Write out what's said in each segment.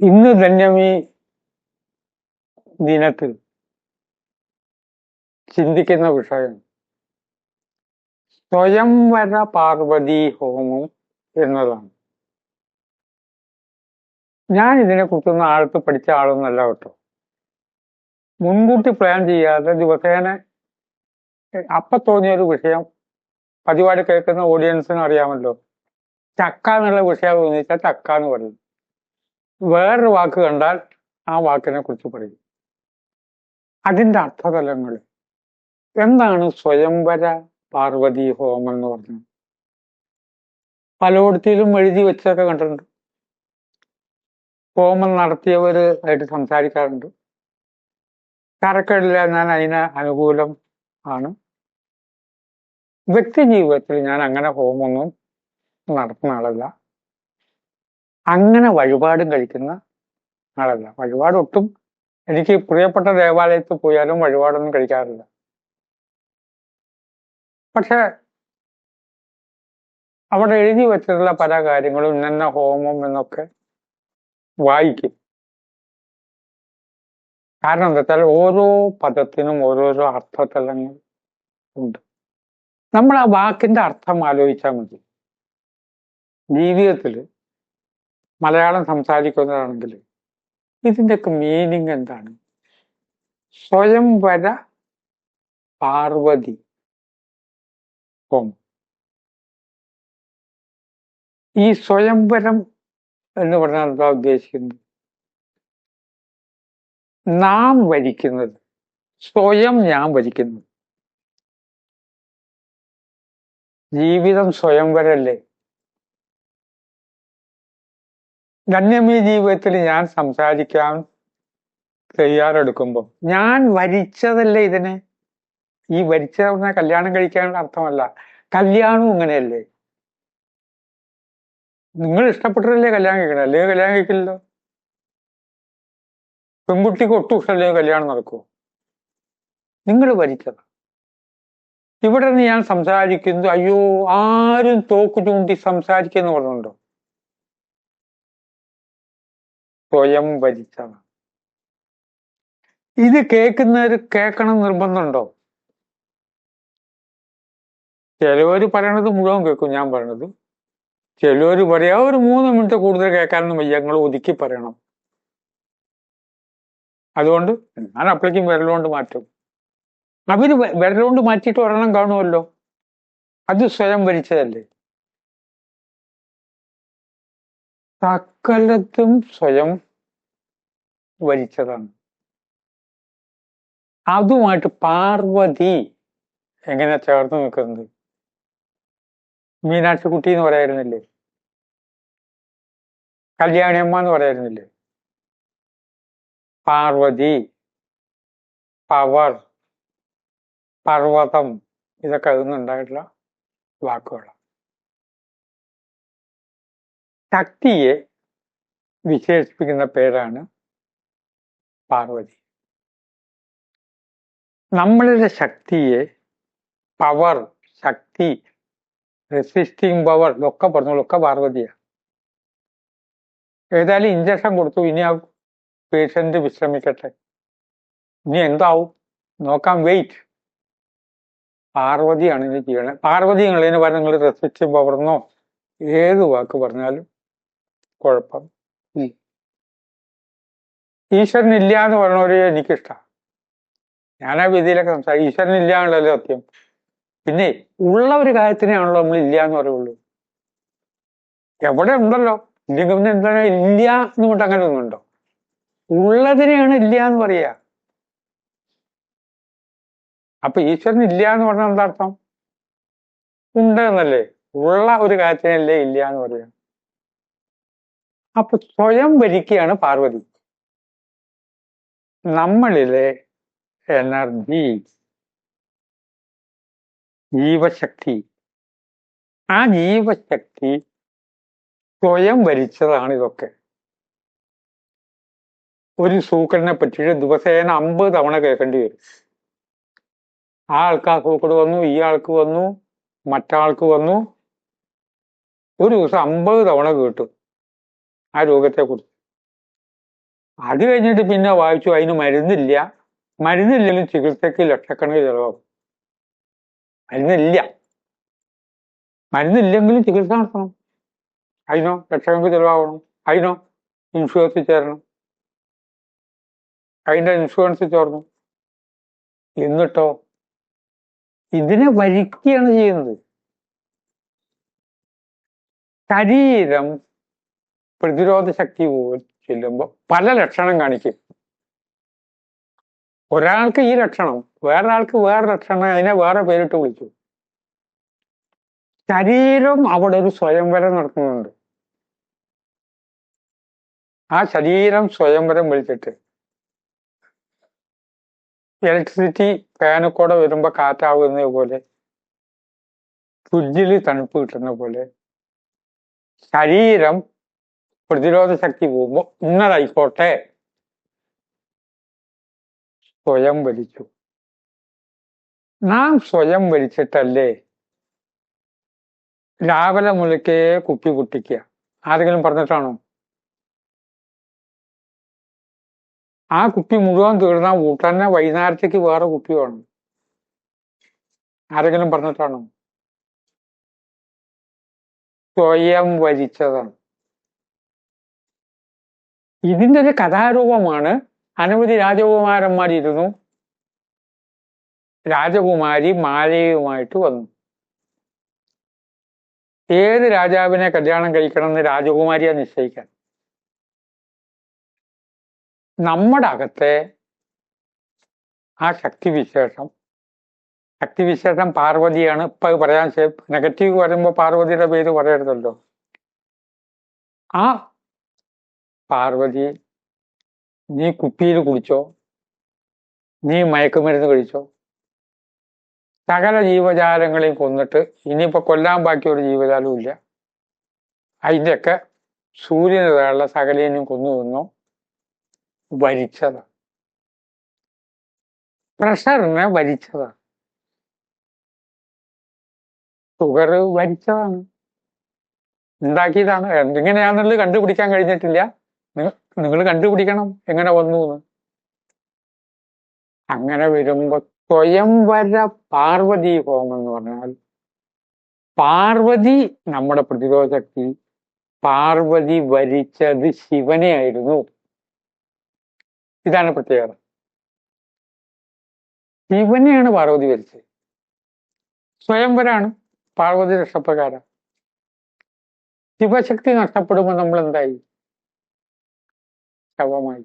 ഇന്ന് ധന്യമീ ദിനത്തിൽ ചിന്തിക്കുന്ന വിഷയം സ്വയംവര പാർവതി ഹോമം എന്നതാണ്. ഞാൻ ഇതിനെ കുറിച്ചൊന്ന് ആഴത്ത് പഠിച്ച ആളൊന്നല്ല കേട്ടോ. മുൻകൂട്ടി പ്ലാൻ ചെയ്യാതെ ദിവസേന അപ്പൊ തോന്നിയ ഒരു വിഷയം പതിവായിട്ട് കേൾക്കുന്ന ഓഡിയൻസിന് അറിയാമല്ലോ. ചക്ക എന്നുള്ള വിഷയം തോന്നിച്ചാൽ ചക്ക എന്ന് പറയും. വേറൊരു വാക്ക് കണ്ടാൽ ആ വാക്കിനെ കുറിച്ച് പറയും അതിന്റെ അർത്ഥതലങ്ങൾ. എന്താണ് സ്വയംവര പാർവതി ഹോമം എന്ന് പറഞ്ഞത്? പലയിടത്തിലും എഴുതി വെച്ചൊക്കെ കണ്ടിട്ടുണ്ട്. ഹോമം നടത്തിയവർ ആയിട്ട് സംസാരിക്കാറുണ്ട്. തരക്കേടില്ല ഞാൻ അതിന് അനുകൂലം ആണ്. വ്യക്തി ജീവിതത്തിൽ ഞാൻ അങ്ങനെ ഹോമൊന്നും നടത്തുന്ന ആളല്ല. അങ്ങനെ വഴിപാടും കഴിക്കുന്ന ആളല്ല. വഴിപാടൊട്ടും എനിക്ക് പ്രിയപ്പെട്ട ദേവാലയത്തിൽ പോയാലും വഴിപാടൊന്നും കഴിക്കാറില്ല. പക്ഷെ അവിടെ എഴുതി വെച്ചിട്ടുള്ള പല കാര്യങ്ങളും ഇന്ന ഹോമം എന്നൊക്കെ വായിക്കും. കാരണം എന്താ വെച്ചാൽ ഓരോ പദത്തിനും ഓരോരോ അർത്ഥതലങ്ങൾ ഉണ്ട്. നമ്മൾ ആ വാക്കിന്റെ അർത്ഥം ആലോചിച്ചാൽ മതി. ജീവിതത്തിൽ മലയാളം സംസാരിക്കുന്നതാണെങ്കിൽ ഇതിന്റെയൊക്കെ മീനിങ് എന്താണ്? സ്വയംവര പാർവതി ഹോം ഈ സ്വയംവരം എന്ന് പറഞ്ഞാൽ എന്താ ഉദ്ദേശിക്കുന്നത്? നാം വരിക്കുന്നത് സ്വയം ഞാൻ വരിക്കുന്നത് ജീവിതം സ്വയംവരല്ലേ ധന്യമീ ജീവിതത്തിൽ ഞാൻ സംസാരിക്കാൻ തയ്യാറെടുക്കുമ്പോൾ ഞാൻ വരിച്ചതല്ലേ ഇതിനെ? ഈ വരിച്ച കല്യാണം കഴിക്കാനുള്ള അർത്ഥമല്ല. കല്യാണവും ഇങ്ങനെയല്ലേ? നിങ്ങൾ ഇഷ്ടപ്പെട്ടതല്ലേ കല്യാണം കഴിക്കണം? അല്ലേ കല്യാണം കഴിക്കില്ലല്ലോ? പെൺകുട്ടിക്ക് ഒട്ടും ഇഷ്ടമല്ലേ കല്യാണം നടക്കുമോ നിങ്ങൾ വരിച്ചത്. ഇവിടെ നിന്ന് ഞാൻ സംസാരിക്കുന്നത് അയ്യോ ആരും തോക്ക് ചൂണ്ടി സംസാരിക്കുന്നു പറഞ്ഞുണ്ടോ സ്വയം വരിച്ചതാണ് ഇത് കേൾക്കുന്നവർ കേൾക്കണം നിർബന്ധമുണ്ടോ? ചിലവര് പറയണത് മുഴുവൻ കേൾക്കും ഞാൻ പറയണത്. ചിലവര് പറയാ ഒരു മൂന്ന് മിനിറ്റ് കൂടുതൽ കേൾക്കാനൊന്നും വയ്യ ഞങ്ങൾ ഒതുക്കി പറയണം. അതുകൊണ്ട് ഞാൻ അപ്പോഴേക്കും വിരലുകൊണ്ട് മാറ്റും. അവർ വിരലുകൊണ്ട് മാറ്റിയിട്ട് ഒരെണ്ണം കാണുമല്ലോ? അത് സ്വയം ഭരിച്ചതല്ലേ? സകലത്തും സ്വയം വരിച്ചതാണ് അതുമായിട്ട് പാർവതി എങ്ങനെ ചേർന്ന് നിൽക്കുന്നത്? മീനാക്ഷി കുട്ടി എന്ന് പറയായിരുന്നില്ലേ? കല്യാണിയമ്മ എന്ന് പറയായിരുന്നില്ലേ? പാർവതി പവർ പർവതം ഇതൊക്കെ അതിന്നുണ്ടായിട്ടുള്ള വാക്കുകളാണ്. ശക്തിയെ വിശേഷിപ്പിക്കുന്ന പേരാണ് പാർവതി. നമ്മളുടെ ശക്തിയെ പവർ ശക്തി റെസിസ്റ്റിംഗ് പവർ ഇതൊക്കെ പറഞ്ഞോളൂ ഒക്കെ പാർവതിയാണ് ഏതായാലും ഇഞ്ചക്ഷൻ കൊടുത്തു ഇനി ആ പേഷ്യന്റ് വിശ്രമിക്കട്ടെ. ഇനി എന്താവും? നോക്കാം വെയിറ്റ് പാർവതിയാണ് ഇനി ചെയ്യണത് പാർവതി എന്നുള്ളതിന് പറഞ്ഞാൽ നിങ്ങൾ റെസിസ്റ്റിംഗ് പവർന്നോ ഏത് വാക്ക് പറഞ്ഞാലും കുഴപ്പം. ഈശ്വരൻ ഇല്ല എന്ന് പറഞ്ഞവരെ എനിക്കിഷ്ടമാണ് ഞാൻ ആ വിധിയിലൊക്കെ സംസാരിക്കും ഈശ്വരൻ ഇല്ല എന്നുള്ളതല്ലേ സത്യം. പിന്നെ ഉള്ള ഒരു കാര്യത്തിനെയാണല്ലോ നമ്മൾ ഇല്ല എന്ന് പറയുള്ളൂ. എവിടെ ഉണ്ടല്ലോ? ഇല്ലെങ്കിൽ പിന്നെ എന്താണ്? ഇല്ല എന്ന് കൊണ്ട് അങ്ങനെ ഒന്നുണ്ടോ? ഉള്ളതിനെയാണ് ഇല്ല എന്ന് പറയുക അപ്പൊ ഈശ്വരൻ ഇല്ല എന്ന് പറഞ്ഞാൽ എന്താ അർത്ഥം? ഉണ്ട് എന്നല്ലേ ഉള്ള ഒരു കാര്യത്തിനല്ലേ ഇല്ല എന്ന് പറയാം. അപ്പൊ സ്വയം ഭരിക്കുകയാണ് പാർവതി. നമ്മളിലെ എനർജി ജീവശക്തി. ആ ജീവശക്തി സ്വയം വരിച്ചതാണ് ഇതൊക്കെ. ഒരു സൂക്കറിനെ പറ്റിയിട്ട് ദിവസേന അമ്പത് തവണ കേൾക്കേണ്ടി വരും. ആ ആൾക്ക് ആ സൂക്കട് വന്നു ഈ ആൾക്ക് വന്നു മറ്റാൾക്ക് വന്നു. ഒരു ദിവസം അമ്പത് തവണ കേട്ടു ആ രോഗത്തെ രോഗത്തെക്കുറിച്ച്. അത് കഴിഞ്ഞിട്ട് പിന്നെ വായിച്ചു അതിന് മരുന്നില്ല. മരുന്നില്ലെങ്കിലും ചികിത്സയ്ക്ക് ലക്ഷക്കണക്കിന് ചിലവാകും. മരുന്നില്ല. മരുന്നില്ലെങ്കിലും ചികിത്സ നടത്തണം. അതിനോ ലക്ഷക്കണക്കിന് ചിലവാകണം. അതിനോ ഇൻഷുറൻസ് ചേരണം. അതിന്റെ ഇൻഷുറൻസ് ചേർന്നു. എന്നിട്ടോ? ഇതിനെ വരിക്കുകയാണ് ചെയ്യുന്നത്. ശരീരം പ്രതിരോധ ശക്തി പോലും ചെല്ലുമ്പോൾ പല ലക്ഷണം കാണിക്കും. ഒരാൾക്ക് ഈ ലക്ഷണം വേറൊരാൾക്ക് വേറെ ലക്ഷണം അതിനെ വേറെ പേരിട്ട് വിളിച്ചു ശരീരം അവിടെ ഒരു സ്വയംവരം നടക്കുന്നുണ്ട്. ആ ശരീരം സ്വയംവരം വിളിച്ചിട്ട്. ഇലക്ട്രിസിറ്റി ഫാനക്കൂടെ വരുമ്പോ കാറ്റാവുന്ന പോലെ ഫ്രിഡ്ജിൽ തണുപ്പ് കിട്ടുന്ന പോലെ ശരീരം പ്രതിരോധ ശക്തി പോകുമ്പോ ഇന്നതായിക്കോട്ടെ സ്വയം വലിച്ചു. നാം സ്വയം വലിച്ചിട്ടല്ലേ രാവിലെ മുതൽക്കേ കുപ്പി കുട്ടിക്കുക ആരെങ്കിലും പറഞ്ഞിട്ടാണോ? ആ കുപ്പി മുഴുവൻ തീർന്നാൽ ഉടനെ വൈകുന്നേരത്തേക്ക് വേറെ കുപ്പി വേണം. ആരെങ്കിലും പറഞ്ഞിട്ടാണോ? സ്വയം വരിച്ചതാണ് ഇതിന്റെ ഒരു കഥാരൂപമാണ് അനവധി രാജകുമാരന്മാരിരുന്നു. രാജകുമാരി മാലയുമായിട്ട് വന്നു. ഏത് രാജാവിനെ കല്യാണം കഴിക്കണം എന്ന് രാജകുമാരിയെ നിശ്ചയിക്കാൻ? നമ്മുടെ അകത്തെ ആ ശക്തിവിശേഷം ശക്തിവിശേഷം പാർവതിയാണ്. ഇപ്പൊ പറയാൻ നെഗറ്റീവ് വരുമ്പോൾ പാർവതിയുടെ പേര് പറയരുതല്ലോ. ആ പാർവതി നീ കുപ്പിയിൽ കുടിച്ചോ? നീ മയക്കുമരുന്ന് കഴിച്ചോ? സകല ജീവജാലങ്ങളെയും കൊന്നിട്ട് ഇനിയിപ്പോ കൊല്ലാൻ ബാക്കി ഒരു ജീവജാലവും ഇല്ല. അതിന്റെയൊക്കെ സൂര്യനുള്ള സകലേനും കൊന്നു നിന്നോ വരിച്ചതാണ്. പ്രഷറിനെ വരിച്ചതാണ്. ഷുഗർ വരിച്ചതാണ്. ഉണ്ടാക്കിയതാണ് എന്തെങ്ങനെയാണെന്നുള്ളത് കണ്ടുപിടിക്കാൻ കഴിഞ്ഞിട്ടില്ല. നിങ്ങൾ കണ്ടുപിടിക്കണം എങ്ങനെ വന്നു എന്ന് അങ്ങനെ വരുമ്പോ സ്വയംവര പാർവതി ഹോമം എന്ന് പറഞ്ഞാൽ പാർവതി നമ്മുടെ പ്രതിരോധ ശക്തി പാർവതി വരിച്ചത് ശിവനെ ആയിരുന്നു. ഇതാണ് പ്രത്യേകത. ശിവനെയാണ് പാർവതി വരിച്ചത്. സ്വയംവരാണ് പാർവതി രക്ഷപ്രകാരം. ശിവശക്തി നഷ്ടപ്പെടുമ്പോൾ നമ്മൾ എന്തായി ശവമായി.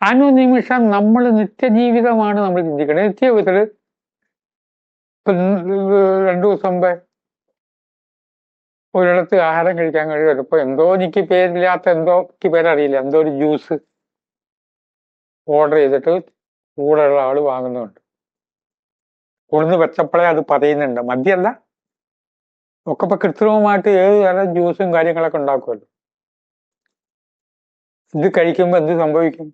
അനുനിമിഷം നമ്മൾ നിത്യജീവിതമാണ് നമ്മൾ ചിന്തിക്കുന്നത് നിത്യജീവിതത്തിൽ രണ്ടു ദിവസം മുമ്പേ ഒരിടത്ത് ആഹാരം കഴിക്കാൻ കഴിയുമല്ലോ ഇപ്പൊ എന്തോ എനിക്ക് പേരില്ലാത്ത എന്തോ എനിക്ക് പേരറിയില്ല. എന്തോ ഒരു ജ്യൂസ് ഓർഡർ ചെയ്തിട്ട് കൂടെയുള്ള ആൾ വാങ്ങുന്നുണ്ട്. ഉഴുന്ന് വെച്ചപ്പോഴേ അത് പറയുന്നുണ്ട്. മദ്യമല്ല. ഒക്കെ ഇപ്പൊ കൃത്രിമമായിട്ട് ഏത് തരം ജ്യൂസും കാര്യങ്ങളൊക്കെ ഉണ്ടാക്കുമല്ലോ. ഇത് കഴിക്കുമ്പോൾ എന്ത് സംഭവിക്കും?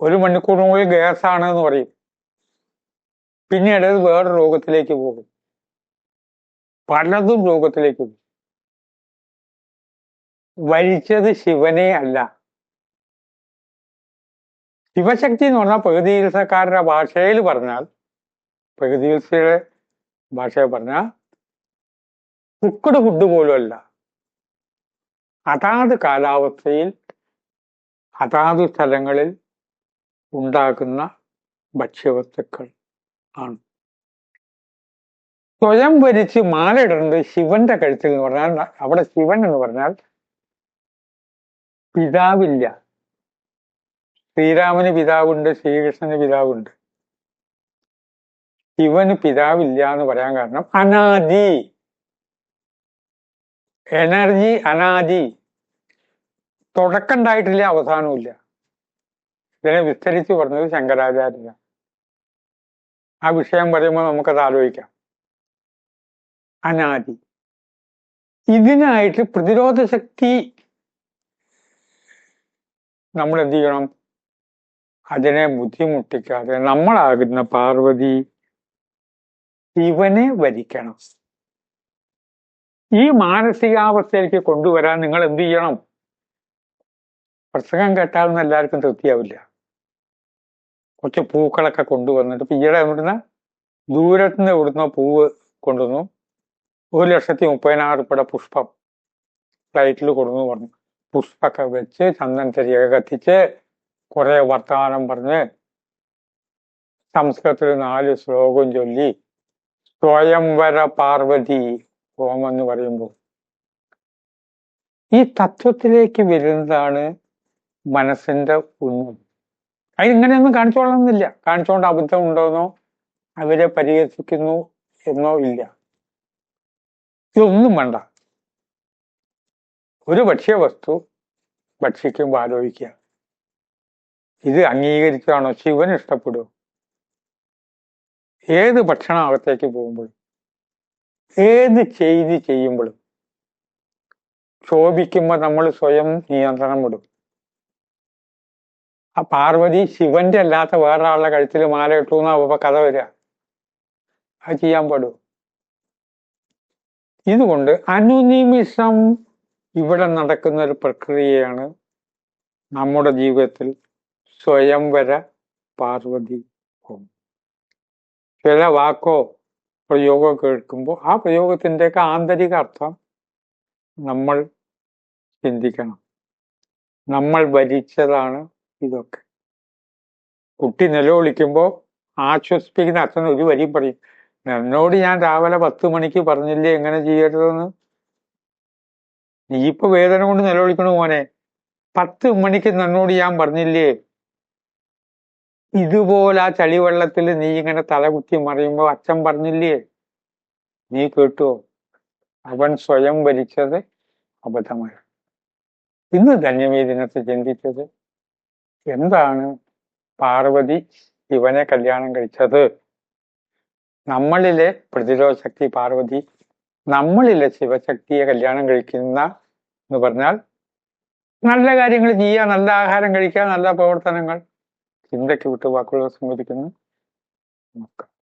ഒരു മണിക്കൂറിനുള്ളിൽ ആണ് എന്ന് പറയും. പിന്നീട് അത് വേറെ രോഗത്തിലേക്ക് പോകും. പലതും രോഗത്തിലേക്ക് പോകും. വലിച്ചത് ശിവനെ അല്ല. ശിവശക്തി എന്ന് പറഞ്ഞാൽ പ്രകൃതി ചികിത്സക്കാരുടെ ഭാഷയിൽ പറഞ്ഞാൽ പ്രകൃതി ചികിത്സയുടെ ഭാഷയിൽ പറഞ്ഞാൽ കുക്കഡ് ഫുഡ് പോലും അല്ല. അതാത് കാലാവസ്ഥയിൽ അതാത് സ്ഥലങ്ങളിൽ ഉണ്ടാകുന്ന ഭക്ഷ്യവസ്തുക്കൾ ആണ്. സ്വയം ഭരിച്ച് മാലയിടുന്നത് ശിവന്റെ കഴുത്തിൽ എന്ന് പറഞ്ഞാൽ അവിടെ ശിവൻ എന്ന് പറഞ്ഞാൽ പിതാവില്ല. ശ്രീരാമന് പിതാവുണ്ട് ശ്രീകൃഷ്ണന് പിതാവുണ്ട്. ശിവന് പിതാവില്ല എന്ന് പറയാൻ കാരണം അനാദി. എനർജി അനാദി. തുടക്കം ഉണ്ടായിട്ടില്ല അവസാനവും ഇതിനെ വിസ്തരിച്ച് പറഞ്ഞത് ശങ്കരാചാര്യ. ആ വിഷയം പറയുമ്പോൾ നമുക്കത് ആലോചിക്കാം. അനാദി. ഇതിനായിട്ട് പ്രതിരോധ ശക്തി നമ്മൾ എന്ത് ചെയ്യണം അതിനെ ബുദ്ധിമുട്ടിക്കാതെ നമ്മളാകുന്ന പാർവതി ശിവനെ വരിക്കണം. ഈ മാനസികാവസ്ഥയിലേക്ക് കൊണ്ടുവരാൻ നിങ്ങൾ എന്ത് ചെയ്യണം പ്രസംഗം കേട്ടാലൊന്നും എല്ലാവർക്കും തൃപ്തിയാവില്ല. കുറച്ച് പൂക്കളൊക്കെ കൊണ്ടുവന്നിട്ട് ഈയിടെ ഇവിടുന്ന് ദൂരത്തുനിന്ന് ഇവിടുന്ന് പൂവ് കൊണ്ടുവന്നു. ഒരു ലക്ഷത്തി മുപ്പതിനായിരം ഉൾപ്പെടെ പുഷ്പം ഫ്ലൈറ്റിൽ കൊടുന്നു പറഞ്ഞു. പുഷ്പമൊക്കെ വെച്ച് ചന്ദൻ തിരിയൊക്കെ കത്തിച്ച് കുറെ വർത്തമാനം പറഞ്ഞ് സംസ്കൃതത്തിൽ നാല് ശ്ലോകം ചൊല്ലി സ്വയംവര പാർവതി ഹോമം പറയുമ്പോൾ. ഈ തത്വത്തിലേക്ക് വരുന്നതാണ് മനസ്സിന്റെ ഉന്നതി അതിങ്ങനെയൊന്നും കാണിച്ചോളണമെന്നില്ല. കാണിച്ചുകൊണ്ട് അബദ്ധം ഉണ്ടോന്നോ അവരെ പരിഹസിക്കുന്നു എന്നോ ഇല്ല. ഇതൊന്നും വേണ്ട. ഒരു ഭക്ഷ്യ വസ്തു ഭക്ഷിക്കുമ്പോൾ ആലോചിക്കുക. ഇത് അംഗീകരിച്ചാണോ ശിവൻ ഇഷ്ടപ്പെടുമോ ഏത് ഭക്ഷണം അകത്തേക്ക് പോകുമ്പോഴും ഏത് ചെയ്തി ചെയ്യുമ്പോഴും ശോഭിക്കുമ്പോൾ നമ്മൾ സ്വയം നിയന്ത്രണം വിടും. ആ പാർവതി ശിവന്റെ അല്ലാത്ത വേറൊരാളുടെ കഴുത്തിൽ മാല ഇട്ടു എന്നാ ഇപ്പൊ കഥ വരിക? അത് ചെയ്യാൻ പാടു ഇതുകൊണ്ട് അനുനിമിഷം ഇവിടെ നടക്കുന്ന ഒരു പ്രക്രിയയാണ് നമ്മുടെ ജീവിതത്തിൽ സ്വയംവര പാർവതി ഹോം ചില വാക്കോ പ്രയോഗമോ കേൾക്കുമ്പോൾ ആ പ്രയോഗത്തിന്റെയൊക്കെ ആന്തരിക അർത്ഥം നമ്മൾ ചിന്തിക്കണം. നമ്മൾ ഭരിച്ചതാണ് ഇതൊക്കെ. കുട്ടി നിലവിളിക്കുമ്പോൾ ആശ്വസിപ്പിക്കുന്ന അച്ഛൻ ഒരു വരി പറയും എന്നോട് ഞാൻ രാവിലെ പത്ത് മണിക്ക് പറഞ്ഞില്ലേ എങ്ങനെ ചെയ്യരുതെന്ന്? നീ ഇപ്പൊ വേദന കൊണ്ട് നിലവിളിക്കണു മോനെ. പത്ത് മണിക്ക് നിന്നോട് ഞാൻ പറഞ്ഞില്ലേ? ഇതുപോലെ ആ ചളിവെള്ളത്തിൽ നീ ഇങ്ങനെ തലകുത്തി മറിയുമ്പോ അച്ഛൻ പറഞ്ഞില്ലേ? നീ കേട്ടോ. അവൻ സ്വയം ഭരിച്ചത് അബദ്ധമായി ഇന്ന് ധന്യമേ ദിനത്തെ ചിന്തിച്ചത് എന്താണ് പാർവതി ശിവനെ കല്യാണം കഴിച്ചത്? നമ്മളിലെ പ്രതിരോധ ശക്തി പാർവതി നമ്മളിലെ ശിവശക്തിയെ കല്യാണം കഴിക്കുന്ന എന്ന് പറഞ്ഞാൽ നല്ല കാര്യങ്ങൾ ചെയ്യുക നല്ല ആഹാരം കഴിക്കുക നല്ല പ്രവർത്തനങ്ങൾ. ചിന്തയ്ക്ക് വിട്ട് വാക്കുകൾ സംവദിക്കുന്നു നമസ്കാരം